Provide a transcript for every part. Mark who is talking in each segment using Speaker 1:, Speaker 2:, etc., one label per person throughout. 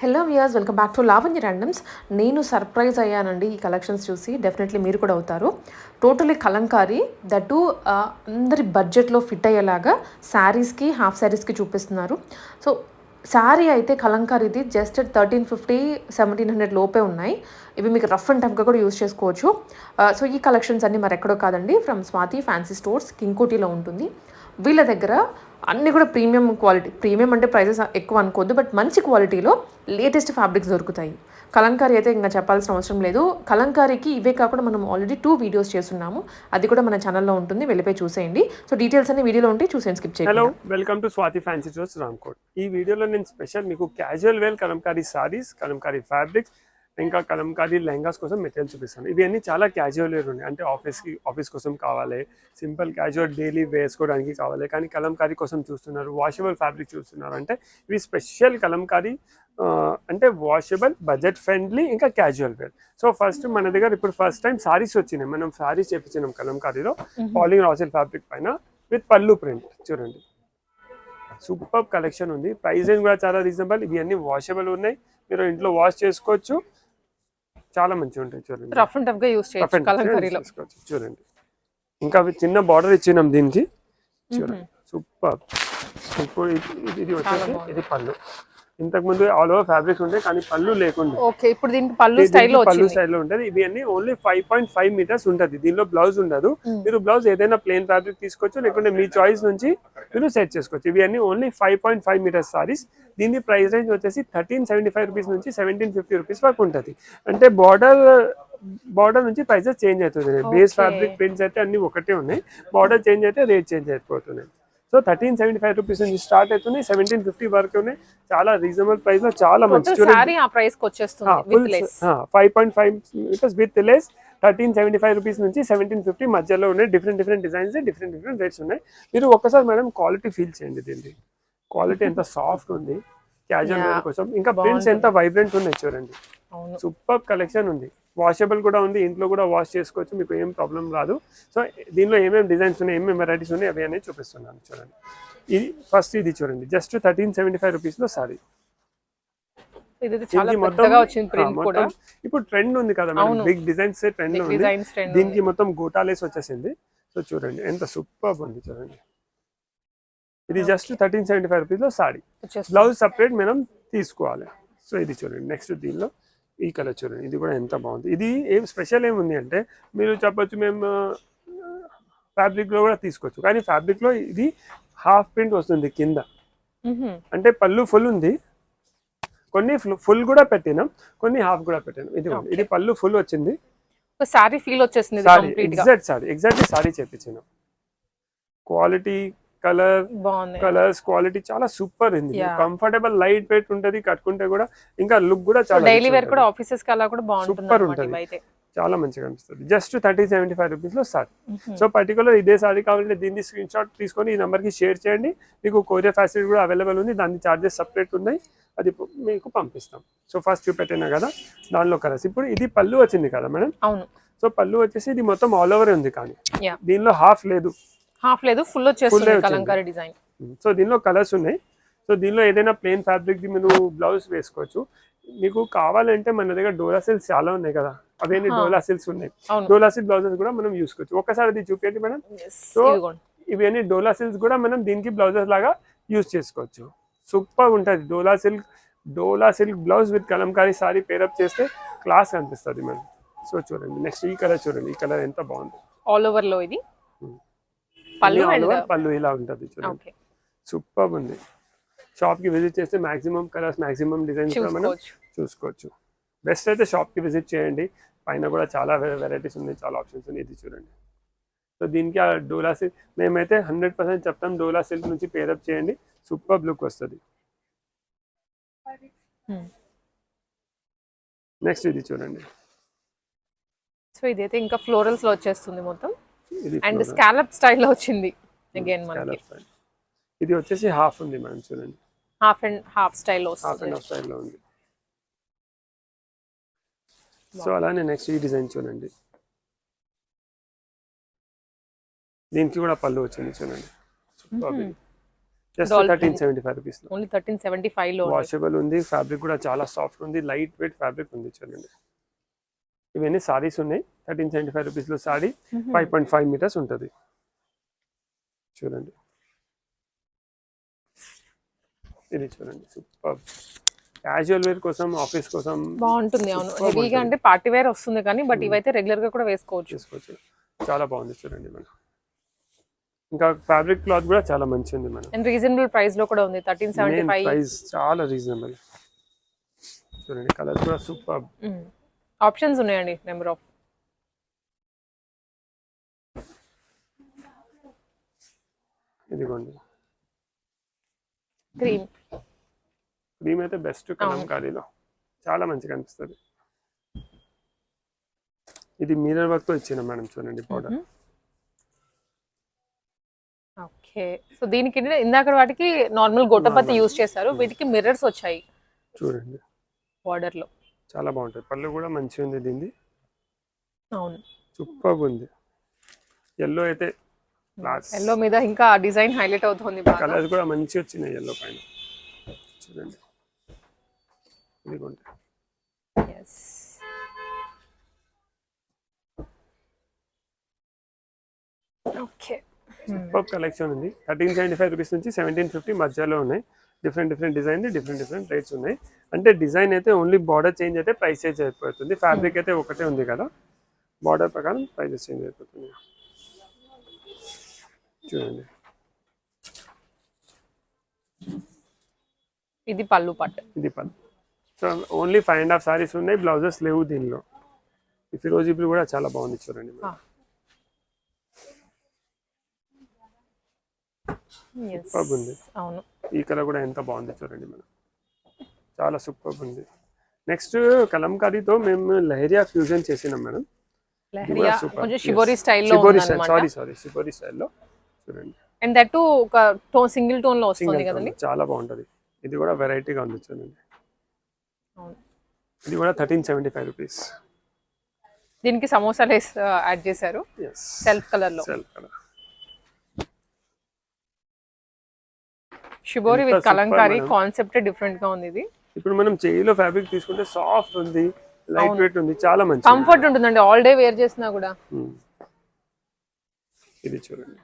Speaker 1: Hello viewers welcome back to Lavanya randoms నేను surprise అయ్యానండి ఈ కలెక్షన్స్ చూసి. డెఫినెట్లీ మీరు కూడా అవుతారు. టోటలీ కలంకారీ దట్ అందరి బడ్జెట్లో ఫిట్ అయ్యేలాగా శారీస్కి హాఫ్ శారీస్కి చూపిస్తున్నారు. సో శారీ అయితే కలంకారీది just thirteen fifty seventeen hundred లోపే ఉన్నాయి. ఇవి మీకు రఫ్ అండ్ టఫ్గా కూడా యూస్ చేసుకోవచ్చు. సో ఈ కలెక్షన్స్ అన్ని మరి ఎక్కడో కాదండి ఫ్రమ్ స్వాతి ఫ్యాన్సీ స్టోర్స్ కింకోటిలో ఉంటుంది. వీళ్ళ దగ్గర అన్నీ కూడా ప్రీమియం క్వాలిటీ ప్రీమియం అంటే ప్రైజెస్ ఎక్కువ అనుకోవద్దు బట్ మంచి క్వాలిటీలో లేటెస్ట్ ఫ్యాబ్రిక్స్ దొరుకుతాయి. కలంకారీ అయితే ఇంకా చెప్పాల్సిన అవసరం లేదు. కలంకారీకి ఇవే కాకుండా మనం ఆల్రెడీ టూ వీడియోస్ చేస్తున్నాము. అది కూడా మన ఛానల్లో ఉంటుంది. వెళ్ళిపోయి చూసేయండి. సో డీటెయిల్స్ అన్ని వీడియోలో ఉంటే చూసేయండి స్కిప్ చేయండి
Speaker 2: hello welcome to Swathi fancy Jose Ramkot ఈ వీడియోలో నేను స్పెషల్ మీకు casual wear kalamkari sarees kalamkari fabrics ఇంకా కలంకారీ లెహంగాస్ కోసం మెటీరియల్ చూపిస్తాను. ఇవి అన్ని చాలా క్యాజువల్ వేర్ ఉన్నాయి. అంటే ఆఫీస్కి ఆఫీస్ కోసం కావాలి. సింపుల్ క్యాజువల్ డైలీ వేసుకోవడానికి కావాలి. కానీ కలంకారీ కోసం చూస్తున్నారు. వాషబుల్ ఫ్యాబ్రిక్ చూస్తున్నారు. అంటే ఇవి స్పెషల్ కలంకారీ అంటే వాషబుల్ బడ్జెట్ ఫ్రెండ్లీ ఇంకా క్యాజువల్ వేర్. సో ఫస్ట్ మన దగ్గర ఇప్పుడు ఫస్ట్ టైం సారీస్ వచ్చినాయి. మనం సారీస్ చేపించినాం కలంకారీలో పాలింగ్ రాసిల్ ఫ్యాబ్రిక్ పైన విత్ పల్లు ప్రింట్ చూడండి. సూపర్ కలెక్షన్ ఉంది. ప్రైజింగ్ కూడా చాలా రీజనబుల్ ఇవి అన్ని వాషబుల్ ఉన్నాయి. మీరు ఇంట్లో వాష్ చేసుకోవచ్చు. చాలా మంచిగా ఉంటాయి చూడండి.
Speaker 3: రఫ్ అండ్ టఫ్గా యూస్ చేయొచ్చు కలంకారీలో.
Speaker 2: చూడండి. ఇంకా అవి చిన్న బార్డర్ ఇచ్చినాం దీనికి. చూడండి. సూపర్. ఇప్పుడు ఇది- వచ్చేసి. ఇది పళ్ళు. ఇంతకు ముందు ఆల్ ఓవర్ ఫ్యాబ్రిక్స్ ఉంటాయి కానీ పళ్ళు లేకుండా.
Speaker 3: ఓకే ఇప్పుడు దీనికి పళ్ళు స్టైల్లో
Speaker 2: పళ్ళు స్టైల్లో ఉంటుంది. ఇవి అన్ని only five point five metres ఉంటుంది. దీనిలో బ్లౌజ్ ఉండదు. మీరు బ్లౌజ్ ఏదైనా ప్లేన్ ఫ్యాబ్రిక్ తీసుకోవచ్చు లేకుంటే మీ చాయిస్ నుంచి మీరు సెట్ చేసుకోవచ్చు. ఇవి అన్ని only five point five metres sarees దీని ప్రైస్ రేంజ్ వచ్చేసి థర్టీన్ సెవెంటీ ఫైవ్ రూపీస్ నుంచి సెవెంటీన్ ఫిఫ్టీ రూపీస్ వరకు ఉంటుంది. అంటే బార్డర్ బార్డర్ నుంచి ప్రైసెస్ చేంజ్ అవుతుంది బేస్. ఫ్యాబ్రిక్ ప్రింట్స్ అయితే అన్ని ఒకటే ఉన్నాయి. బార్డర్ చేంజ్ అయితే రేట్ చేంజ్ అయిపోతున్నాయి. So thirteen seventy five rupees నుంచి స్టార్ట్ అవుతున్నాయి. సెవెంటీన్ ఫిఫ్టీ వరకు చాలా రీజనబుల్ ప్రైస్లో చాలా మంచి five point five metres with less thirteen seventy five rupees నుంచి సెవెంటీన్ ఫిఫ్టీ మధ్యలో ఉన్నాయి. Different different designs different different rates ఉన్నాయి. మీరు ఒక్కసారి మేడం క్వాలిటీ ఫీల్ చేయండి దీన్ని. క్వాలిటీ ఎంత సాఫ్ట్ ఉంది. క్యాజువల్ కోసం. ఇంకా ప్రింట్స్ ఎంత వైబ్రెంట్ ఉన్నాయి చూడండి. సూపర్ కలెక్షన్ ఉంది. వాషబుల్ కూడా ఉంది ఇంట్లో కూడా వాష్ చేసుకోవచ్చు మీకు ఏం ప్రాబ్లం రాదు. సో దీనిలో ఏమేమి డిజైన్స్ ఉన్నాయి ఏమేమి వెరైటీస్ ఉన్నాయి అవి అనేది చూపిస్తున్నాను చూడండి. ఇది ఫస్ట్ ఇది చూడండి జస్ట్ థర్టీన్ సెవెంటీ ఫైవ్ రూపీస్లో సారీ ఇప్పుడు ట్రెండ్ ఉంది కదా. బిగ్ డిజైన్స్ ట్రెండ్ ఉంది. దీనికి మొత్తం గోటాలేస్ వచ్చేసింది. సో చూడండి ఎంత సూపర్ ఉంది చూడండి. ఇది జస్ట్ థర్టీన్ సెవెంటీ ఫైవ్ రూపీస్లో సారీ బ్లౌజ్ సపరేట్ మనం తీసుకోవాలి. సో ఇది చూడండి నెక్స్ట్ దీనిలో ఈ కలర్ చూడండి. ఇది కూడా ఎంత బాగుంది. ఇది ఏం స్పెషల్ ఏముంది అంటే మీరు చెప్పొచ్చు మేము ఫ్యాబ్రిక్లో కూడా తీసుకోవచ్చు. కానీ ఫ్యాబ్రిక్లో ఇది హాఫ్ ప్రింట్ వస్తుంది కింద. అంటే పళ్ళు ఫుల్ ఉంది. కొన్ని ఫుల్ కూడా పెట్టినాం. కొన్ని హాఫ్ కూడా పెట్టినాం. ఇది. ఇది పళ్ళు ఫుల్ వచ్చింది.
Speaker 3: సారీ ఫీల్ వచ్చేసింది
Speaker 2: ఎగ్జాక్ట్ సారీ ఎగ్జాక్ట్లీ సారీ చేపించినాం. క్వాలిటీ కలర్ కలర్స్ క్వాలిటీ చాలా సూపర్ ఉంది. కంఫర్టబుల్ లైట్ వెయిట్ ఉంటది కట్టుకుంటే కూడా ఇంకా లుక్ కూడా చాలా
Speaker 3: డైలీ వేర్ కూడా. ఆఫీసెస్కి అలా కూడా అన్నమాట
Speaker 2: ఉంటది. చాలా మంచిగా అనిపిస్తుంది. జస్ట్ థర్టీ సెవెంటీ ఫైవ్ రూపీస్లో సారీ సో పర్టికులర్ ఇదే సారీ కావాలంటే దీన్ని స్క్రీన్ షాట్ తీసుకొని ఈ నెంబర్కి షేర్ చేయండి. మీకు కొరియర్ ఫెసిలిటీ కూడా అవైలబుల్ ఉంది. దాని చార్జెస్ సపరేట్ ఉన్నాయి. అది మీకు పంపిస్తాం. సో ఫస్ట్ చూపెట్టినా కదా దానిలో కలర్స్ ఇప్పుడు ఇది పళ్ళు వచ్చింది కదా మేడం
Speaker 3: అవును.
Speaker 2: సో పళ్ళు వచ్చేసి ఇది మొత్తం ఆల్ ఓవర్ ఉంది కానీ దీనిలో హాఫ్ లేదు.
Speaker 3: హాఫ్ లేదు ఫుల్ వచ్చేస్తుంది. కలంకారీ డిజైన్.
Speaker 2: సో దీనిలో కలర్స్ ఉన్నాయి. సో దీనిలో ఏదైనా ప్లెయిన్ ఫ్యాబ్రిక్ మీరు బ్లౌజ్ వేసుకోవచ్చు. మీకు కావాలంటే మన దగ్గర డోలా సిల్స్ చాలా ఉన్నాయి కదా. అవన్నీ. డోలా సిల్స్ ఉన్నాయి. డోలా సిల్ బ్లౌజెస్ కూడా మనం యూస్ చేసుకోవచ్చు ఒకసారి అది చూపించండి మేడం.
Speaker 3: ఇదిగోండి.
Speaker 2: ఇవన్నీ డోలా సిల్క్స్ కూడా మనం దీనికి బ్లౌజెస్ లాగా యూస్ చేసుకోవచ్చు. సూపర్ ఉంటుంది. Dola silk dola silk blouse with kalamkari sari pair up చేస్తే క్లాస్ అనిపిస్తుంది మేడం. సో చూడండి నెక్స్ట్ ఈ కలర్ చూడండి. ఈ కలర్ ఎంత బాగుంది.
Speaker 3: ఆల్ ఓవర్లో ఇది. పళ్ళు
Speaker 2: ఇలా ఉంటుంది చూడండి. సూపర్ ఉంది. షాప్కి విజిట్ చేస్తే మాక్సిమం కలర్స్ మాక్సిమం డిజైన్స్ మనం
Speaker 3: చూసుకోవచ్చు.
Speaker 2: బెస్ట్ అయితే షాప్కి విజిట్ చేయండి. పైన కూడా చాలా వెరైటీస్ ఉన్నాయి చాలా ఆప్షన్స్ ఉన్నాయి. ఇది చూడండి. సో దీనికి ఆ డోలా సిల్క్ మేమైతే హండ్రెడ్ పర్సెంట్ చెప్తాం డోలా సిల్క్ నుంచి పేరప్ చేయండి. సూపర్ లుక్ వస్తుంది. నెక్స్ట్ ఇది చూడండి.
Speaker 3: సో ఇదైతే ఇంకా ఫ్లోరల్స్లో వచ్చేస్తుంది మొత్తం. అండ్. స్కాలప్ స్టైల్లో వచ్చింది. అగైన్ మనకి
Speaker 2: Scallop style. ఇది వచ్చేసి హాఫ్ ఉంది మేడం చూడండి.
Speaker 3: హాఫ్ అండ్ హాఫ్ స్టైల్లో
Speaker 2: హాఫ్
Speaker 3: వస్తుంది.
Speaker 2: అండ్ హాఫ్ స్టైల్లో ఉంది. సో అలానే నెక్స్ట్ ఈ డిజైన్ చూడండి. దీనికి కూడా పళ్ళు వచ్చింది చూడండి. Just thirteen. సెవెంటీ ఫైవ్ రూపీస్లో.
Speaker 3: ఓన్లీ థర్టీన్ సెవెంటీ ఫైవ్లో.
Speaker 2: వాషబుల్ ఉంది ఫ్యాబ్రిక్ కూడా చాలా సాఫ్ట్ ఉంది లైట్ వెయిట్ ఫ్యాబ్రిక్ ఉంది చూడండి. ఇవన్నీ సారీస్ ఉన్నాయి. థర్టీన్ సెవెంటీ ఫైవ్ రూపీస్లో sari. Five point five metres ఉంటుంది. చూడండి. ఇది చూడండి. సూపర్. క్యాజువల్ వేర్ కోసం ఆఫీస్ కోసం
Speaker 3: బాగుంటుంది అవును. హెవీగా. అంటే పార్టీ వేర్ వస్తుంది కానీ బట్ ఇవైతే రెగ్యులర్గా కూడా వేసుకోవచ్చు.
Speaker 2: చేసుకోవచ్చు చాలా బాగుంది చూడండి మనం ఇంకా ఫ్యాబ్రిక్ క్లాత్ కూడా చాలా మంచి ఉంది మనం
Speaker 3: అండ్ రీజనబుల్ ప్రైస్లో కూడా ఉంది. Thirteen seventy five.
Speaker 2: ప్రైస్ చాలా రీజనబుల్. చూడండి కలర్ కూడా సూపర్.
Speaker 3: ఆప్షన్స్ ఉన్నాయండి నెంబర్ ఆఫ్.
Speaker 2: ఇదిగోండి.
Speaker 3: క్రీమ్.
Speaker 2: క్రీమ్ అయితే బెస్ట్ కలంకారీలో చాలా మంచిగా అనిపిస్తుంది. ఇది మీరర్ వర్క్తో ఇచ్చిన మేడం చూడండి పౌడర్.
Speaker 3: ఓకే. సో దీనికి ఇందాక వాటికి నార్మల్ గొట్టపత్తి యూజ్ చేశారు. వీటికి మిర్రర్స్ వచ్చాయి.
Speaker 2: చూడండి.
Speaker 3: బార్డర్లో
Speaker 2: చాలా బాగుంటుంది. పళ్ళు కూడా మంచిగా ఉంది దీన్ని
Speaker 3: అవును.
Speaker 2: సూపర్ ఉంది. ఎల్లో అయితే
Speaker 3: ఎల్లో మీద ఇంకా డిజైన్ హైలైట్ అవుతుంది బాగా.
Speaker 2: కలర్స్ కూడా మంచిగా వచ్చినాయి ఎల్లో పైన. చూడండి. ఇదిగోండి.
Speaker 3: ఓకే
Speaker 2: సూపర్ కలెక్షన్ ఉంది. థర్టీన్ సెవెంటీ ఫైవ్ రూపీస్ నుంచి సెవెంటీన్ ఫిఫ్టీ మధ్యలో ఉన్నాయి. Different different design different different rates ఉన్నాయి. అంటే డిజైన్ అయితే ఓన్లీ బార్డర్ చేంజ్ అయితే ప్రైస్ చేంజ్ అయిపోతుంది ఫ్యాబ్రిక్ అయితే ఒకటే ఉంది కదా. బార్డర్ ప్రకారం ప్రైజెస్ చేంజ్ అయిపోతుంది. చూడండి.
Speaker 3: ఇది పళ్ళు పట్టు.
Speaker 2: ఇది పని so only five and half sarees ఉన్నాయి. బ్లౌజెస్ లేవు దీనిలో. ఈ ఫిరోజీ బ్లూ కూడా చాలా బాగుంది చూడండి. ఉంది.
Speaker 3: అవును.
Speaker 2: ఈ కలర్ కూడా ఎంత బాగుంది చూడండి మనం చాలా సూపర్ ఉంది. నెక్స్ట్ కలంకారీతో మేము లహరియా ఫ్యూజన్ చేసినాం మేడం.
Speaker 3: షిబోరి స్టైల్లో
Speaker 2: సారీ సారీ షిబోరి స్టైల్లో చూడండి.
Speaker 3: అండ్ దట్ ఒక టోన్ సింగిల్ టోన్లో వస్తుంది
Speaker 2: సింగిల్
Speaker 3: కదండి?
Speaker 2: చాలా బాగుంటది. ఇది కూడా వెరైటీగా ఉంది చూడండి. ఇది కూడా థర్టీన్ సెవెంటీ ఫైవ్ రూపీస్
Speaker 3: దీనికి సమోసా లేస్ యాడ్ చేశారు. సెల్ఫ్ కలర్లో.
Speaker 2: Self colour
Speaker 3: shibori with kalamkari. Concept డిఫరెంట్గా ఉంది ఇది.
Speaker 2: ఇప్పుడు మనం చేయిలో ఫ్యాబ్రిక్ తీసుకుంటే సాఫ్ట్ ఉంది లైట్ వెయిట్ ఉంది చాలా మంచి
Speaker 3: కంఫర్ట్ ఉంటుందండి ఆల్ డే వేర్ చేసినా కూడా.
Speaker 2: ఇది చూడండి.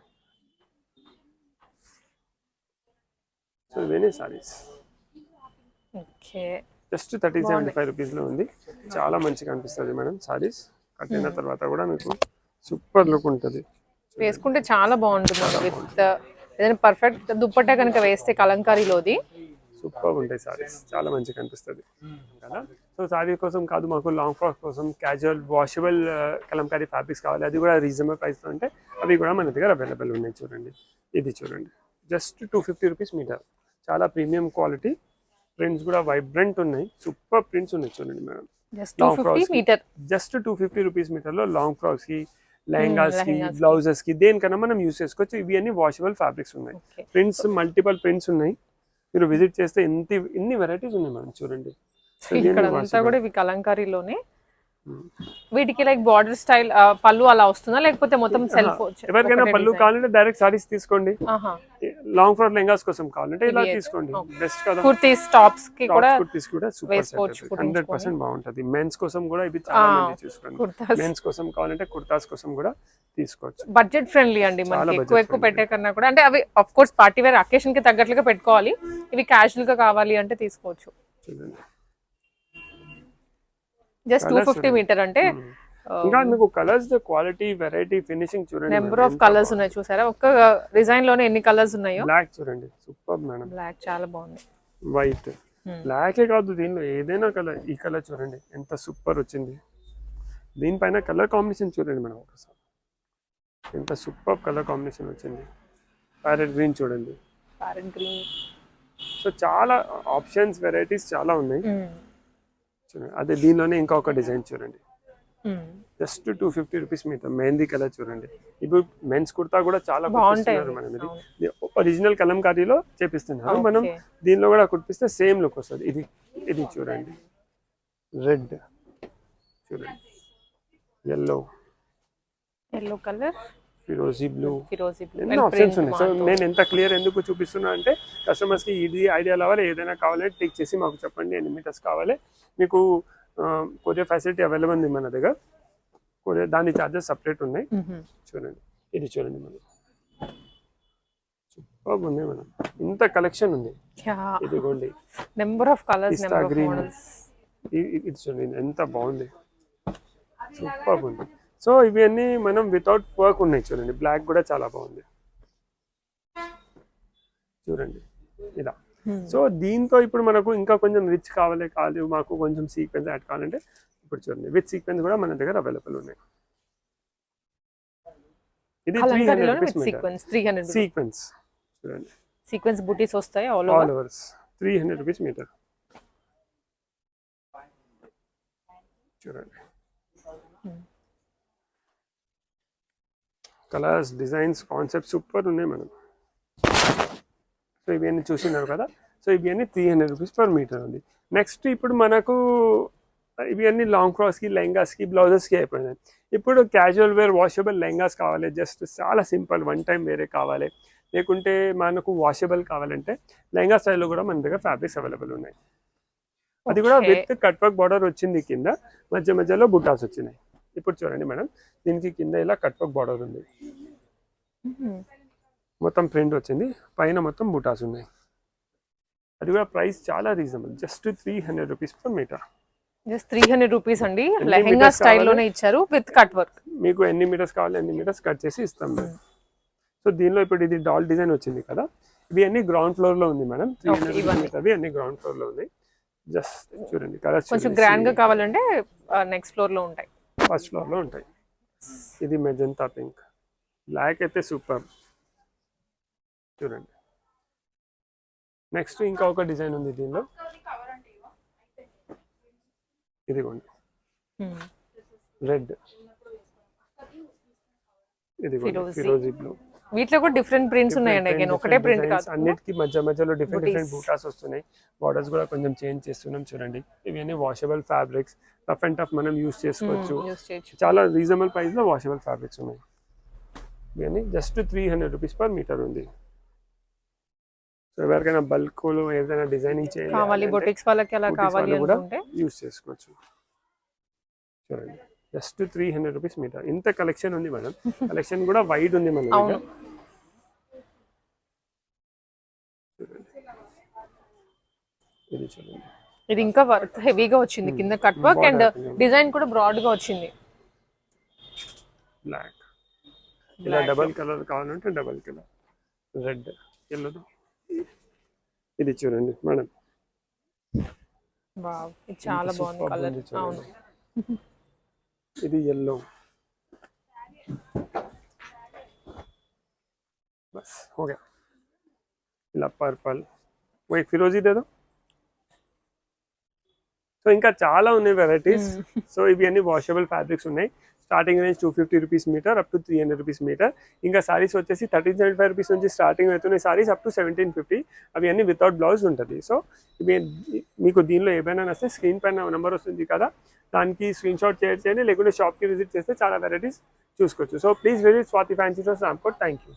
Speaker 2: సో ఇవన్నీ sarees
Speaker 3: okay.
Speaker 2: Just thirty seventy five రూపీస్లో ఉంది. చాలా మంచిగా అనిపిస్తుంది మేడం సారీస్ కట్టిన తర్వాత కూడా మీకు సూపర్ లుక్ ఉంటుంది.
Speaker 3: వేసుకుంటే చాలా బాగుంటుంది విత్ ఏదైనా పర్ఫెక్ట్ దుప్పట్టా కనుక వేస్తే కలంకారీలోది?
Speaker 2: సూపర్ ఉంటాయి సారీస్ చాలా మంచిగా అనిపిస్తుంది కదా? సో సారీ కోసం కాదు మాకు లాంగ్ ఫ్రాక్ కోసం క్యాజువల్ వాషబుల్ కలంకారీ ఫ్యాబ్రిక్స్ కావాలి. అది కూడా రీజనబుల్ ప్రైస్లో ఉంటే అవి కూడా మన దగ్గర అవైలబుల్ ఉన్నాయి చూడండి. ఇది చూడండి. Just two fifty rupees metre చాలా ప్రీమియం క్వాలిటీ ప్రింట్స్ కూడా వైబ్రెంట్ ఉన్నాయి. సూపర్ ప్రింట్స్ ఉన్నాయి చూడండి madam
Speaker 3: just two
Speaker 2: Long
Speaker 3: fifty
Speaker 2: frocks కి.
Speaker 3: Metre
Speaker 2: just two fifty rupees మీటర్లో long
Speaker 3: ఫ్రాక్స్కి
Speaker 2: లెహంగాస్కి. బ్లౌజెస్కి దేనికన్నా మనం యూస్ చేసుకోవచ్చు. ఇవి అన్ని వాషబుల్ ఫ్యాబ్రిక్స్ ఉన్నాయి. ప్రింట్స్ మల్టిపల్ ప్రింట్స్ ఉన్నాయి. మీరు విజిట్ చేస్తే ఎంత ఇన్ని వెరైటీస్ ఉన్నాయి మేడం చూడండి.
Speaker 3: కూడా ఇవి కలంకారీలోనే. వీటికి లైక్ బార్డర్ స్టైల్ పళ్ళు అలా వస్తుందా? లేకపోతే మొత్తం సెల్ఫ్
Speaker 2: ఎవరికైనా పళ్ళు కావాలంటే డైరెక్ట్ సారీస్ తీసుకోండి. లాంగ్ ఫ్రాక్ లెహంగాస్ కోసం కావాలంటే ఇలా. తీసుకోండి. బెస్ట్ కదా.
Speaker 3: కుర్తీస్ టాప్స్కి కూడా
Speaker 2: కుర్తీస్ కూడా సూపర్ హండ్రెడ్ పర్సెంట్. బాగుంటది. మెన్స్ కోసం కూడా ఇవి చాలా మంది చూసుకోండి మెన్స్ కోసం కావాలంటే కుర్తాస్ కోసం కూడా తీసుకోవచ్చు.
Speaker 3: బడ్జెట్ ఫ్రెండ్లీ అండి మనకి. ఎక్కువ ఎక్కువ. పెట్టే కన్నా కూడా. అంటే అవి ఆఫ్ కోర్స్ పార్టీ వేర్ అకేషన్కి తగ్గట్లుగా పెట్టుకోవాలి. ఇవి క్యాజువల్గా కావాలి అంటే తీసుకోవచ్చు. Just two fifty. మీటర్ అంటే
Speaker 2: ఇంకా మీకు కలర్స్ క్వాలిటీ వెరైటీ ఫినిషింగ్ చూడండి
Speaker 3: నెంబర్ ఆఫ్ కలర్స్ ఉన్నాయి చూసారా? ఒక్క డిజైన్లోనే ఎన్ని కలర్స్ ఉన్నాయో?
Speaker 2: బ్లాక్ చూడండి సూపర్ మేడం
Speaker 3: బ్లాక్ చాలా బాగుంది.
Speaker 2: White
Speaker 3: Hmm.
Speaker 2: బ్లాకే కాదు దీనిలో ఏదైనా కలర్ ఈ కలర్ చూడండి ఎంత సూపర్ వచ్చింది. దీనిపైన కలర్ కాంబినేషన్ చూడండి మేడం ఒకసారి. ఎంత సూపర్ కలర్ కాంబినేషన్ వచ్చింది. ప్యారెట్ గ్రీన్ చూడండి.
Speaker 3: ప్యారెట్ గ్రీన్
Speaker 2: సో చాలా ఆప్షన్స్ వెరైటీస్ చాలా ఉన్నాయి. చూడండి అదే దీనిలోనే ఇంకొక డిజైన్ చూడండి. Just two fifty rupees metre mehndi colour చూడండి. ఇప్పుడు మెన్స్ కుర్తా కూడా చాలా కుట్టిస్తున్నారు మనం ఇది ఒరిజినల్ కలంకారీలో చేపిస్తున్నారు. మనం. దీనిలో కూడా కుట్టిస్తే సేమ్ లుక్ వస్తుంది. ఇది ఇది చూడండి. రెడ్ చూడండి. ఎల్లో
Speaker 3: ఎల్లో కలర్
Speaker 2: ఫిరోజీ బ్లూ
Speaker 3: ఫిరోజీ blue.
Speaker 2: ఎన్నో ఆప్షన్స్ ఉన్నాయి. సో. నేను ఎంత క్లియర్ ఎందుకు చూపిస్తున్నా అంటే కస్టమర్స్కి ఇది ఐడియా కావాలి ఏదైనా కావాలంటే టిక్ చేసి మాకు చెప్పండి. ఎన్ని మీటర్స్ కావాలి? మీకు కొరియర్ ఫెసిలిటీ అవైలబుల్ ఉంది మన దగ్గర. కొరియర్ దాని చార్జెస్ సపరేట్ ఉన్నాయి. చూడండి. ఇది చూడండి మనం. సూపర్ ఉంది మనం. ఇంత కలెక్షన్ ఉంది. ఇదిగోండి
Speaker 3: నెంబర్ ఆఫ్ కలర్స్
Speaker 2: ఇ- ఇది చూడండి. ఎంత బాగుంది. సూపర్ ఉంది. సో ఇవన్నీ మనం వితౌట్ వర్క్ ఉన్నాయి చూడండి. బ్లాక్ కూడా చాలా బాగుంది. చూడండి. ఇలా సో దీంతో ఇప్పుడు మనకు ఇంకా కొంచెం రిచ్ కావాలి కాదు మాకు కొంచెం సీక్వెన్స్ యాడ్ కావాలంటే ఇప్పుడు చూడండి. విత్ సీక్వెన్స్ కూడా మన దగ్గర అవైలబుల్ ఉన్నాయి. ఇది త్రీ హండ్రెడ్
Speaker 3: సీక్వెన్స్
Speaker 2: చూడండి.
Speaker 3: సీక్వెన్స్ బుటీస్ వస్తాయి all
Speaker 2: all
Speaker 3: over
Speaker 2: three hundred rupees metre చూడండి. కలర్స్ డిజైన్స్ కాన్సెప్ట్ సూపర్ ఉన్నాయి మనం సో ఇవన్నీ చూసినారు కదా. సో ఇవన్నీ three hundred rupees per metre ఉంది. నెక్స్ట్ ఇప్పుడు మనకు ఇవన్నీ లాంగ్ క్రాస్కి లెహంగాస్కి బ్లౌజెస్కి అయిపోయినాయి. ఇప్పుడు క్యాజువల్ వేర్ వాషబుల్ లెహంగాస్ కావాలి. జస్ట్ చాలా సింపుల్ వన్ టైం వేరే కావాలి. లేకుంటే మనకు వాషబుల్ కావాలంటే లెహంగా స్టైల్లో కూడా మన దగ్గర ఫ్యాబ్రిక్స్ అవైలబుల్ ఉన్నాయి. అది కూడా. విత్ కట్ వర్క్ బార్డర్ వచ్చింది కింద మధ్య మధ్యలో బుట్టాస్ వచ్చినాయి. ఇప్పుడు చూడండి మేడం దీనికి కింద ఇలా కట్ వర్క్ బార్డర్ ఉంది. మొత్తం ప్రింట్ వచ్చింది. పైన మొత్తం బుటాస్ ఉన్నాయి. అది కూడా ప్రైస్ చాలా reasonable. Just three hundred rupees per metre
Speaker 3: just three hundred rupees అండి. లెహెంగా స్టైల్లోనే ఇచ్చారు విత్ కట్ వర్క్.
Speaker 2: మీకు ఎన్ని మీటర్స్ కావాలి ఎన్ని మీటర్స్ కట్ చేసి ఇస్తాం మేడం. సో దీనిలో ఇప్పుడు ఇది డాల్ డిజైన్ వచ్చింది కదా. ఇవి అన్ని గ్రౌండ్ ఫ్లోర్లో ఉంది మేడం. త్రీ. హండ్రెడ్ అవి అన్ని గ్రౌండ్ ఫ్లోర్లో ఉంది జస్ట్ చూడండి కలర్స్
Speaker 3: కొంచెం గ్రాండ్గా కావాలంటే నెక్స్ట్ ఫ్లోర్లో ఉంటాయి.
Speaker 2: ఫస్ట్ ఫ్లోర్లో ఉంటాయి. ఇది మెజంతా పింక్ బ్లాక్ అయితే సూపర్ చూడండి. నెక్స్ట్ ఇంకా ఒక డిజైన్ ఉంది దీనిలో. ఇదిగోండి.
Speaker 3: Hmm.
Speaker 2: రెడ్ ఇదిగోండి
Speaker 3: ఫిరోజీ.
Speaker 2: బ్లూ
Speaker 3: వీటిలో కూడా డిఫరెంట్ ప్రింట్స్ ఉన్నాయండి. అగైన్ ఒకటే ప్రింట్ కాదు.
Speaker 2: అన్నిటికీ మధ్య మధ్యలో డిఫరెంట్ డిఫరెంట్. బూటాస్ వస్తున్నాయి. బార్డర్స్ కూడా కొంచెం చేంజ్ చేస్తున్నాం చూడండి. ఇవన్నీ washable fabrics rough and tough మనం యూస్ చేసుకోవచ్చు.
Speaker 3: చేయొచ్చు.
Speaker 2: చాలా రీజనబుల్ ప్రైస్లో వాషబుల్ ఫ్యాబ్రిక్స్ ఉన్నాయి. ఇవన్నీ just three hundred rupees per metre ఉంది. సో ఎవరికైనా బల్క్లో ఏదైనా డిజైనింగ్
Speaker 3: కావాలి బొటిక్స్ వాళ్ళకి అలా కావాలి
Speaker 2: కూడా యూస్ చేసుకోవచ్చు. చూడండి. Just three hundred rupees metre. ఇంత కలెక్షన్ ఉంది మేడం. కలెక్షన్ కూడా వైడ్ ఉంది మన దగ్గర. ఇది చూడండి.
Speaker 3: ఇది ఇంకా వర్క్ హెవీగా వచ్చింది. కింద కట్ వర్క్ అండ్. డిజైన్ కూడా బ్రాడ్గా వచ్చింది.
Speaker 2: బ్లాక్ ఇలా డబల్ కలర్ కావాలంటే డబల్ కలర్. రెడ్ ఎల్లో ఇది చూడండి మేడం.
Speaker 3: ఇది
Speaker 2: ఎల్లో బస్ ఓకే ఇలా పర్పల్ ఓ ఫిరోజీ లేదా సో ఇంకా చాలా ఉన్నాయి వెరైటీస్ సో ఇవి అన్ని వాషబుల్ ఫ్యాబ్రిక్స్ ఉన్నాయి. Starting range two fifty rupees metre up to three hundred rupees metre ఇంకా సారీస్ వచ్చేసి థర్టీన్ సెవెంటీ ఫైవ్ రూపీస్ నుంచి స్టార్టింగ్ అవుతున్నాయి. Sarees up to seventeen fifty అవి అన్ని వితౌట్ బ్లౌజ్ ఉంటుంది. సో మీకు దీనిలో ఏమైనా వస్తే స్క్రీన్ పైన నెంబర్ వస్తుంది కదా దానికి స్క్రీన్ షాట్ షేర్ చేయండి. లేకుంటే షాప్కి విజిట్ చేస్తే చాలా వెరైటీస్ చూసుకోవచ్చు. So please visit Swathi fancy stores Ramkot thank you